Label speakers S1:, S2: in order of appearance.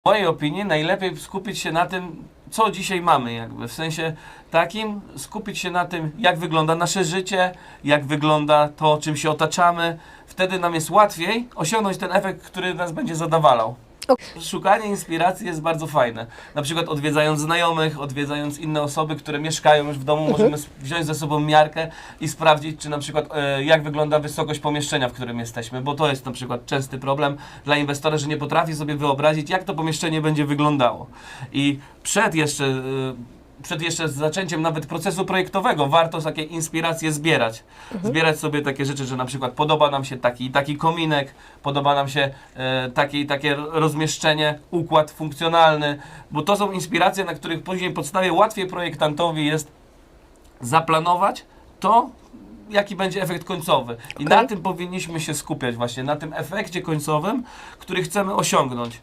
S1: w mojej opinii najlepiej skupić się na tym, co dzisiaj mamy, jakby w sensie takim, skupić się na tym, jak wygląda nasze życie, jak wygląda to, czym się otaczamy. Wtedy nam jest łatwiej osiągnąć ten efekt, który nas będzie zadawalał. Szukanie inspiracji jest bardzo fajne. Na przykład odwiedzając znajomych, odwiedzając inne osoby, które mieszkają już w domu, możemy s- wziąć ze sobą miarkę i sprawdzić, czy na przykład e, jak wygląda wysokość pomieszczenia, w którym jesteśmy, bo to jest na przykład częsty problem dla inwestora, że nie potrafi sobie wyobrazić, jak to pomieszczenie będzie wyglądało. I przed jeszcze e, przed jeszcze zaczęciem nawet procesu projektowego warto takie inspiracje zbierać. Zbierać sobie takie rzeczy, że na przykład podoba nam się taki taki kominek, podoba nam się e, takie takie rozmieszczenie, układ funkcjonalny, bo to są inspiracje, na których później podstawie łatwiej projektantowi jest zaplanować to, jaki będzie efekt końcowy. I
S2: Okej.
S1: na tym powinniśmy się skupiać właśnie, na tym efekcie końcowym, który chcemy osiągnąć.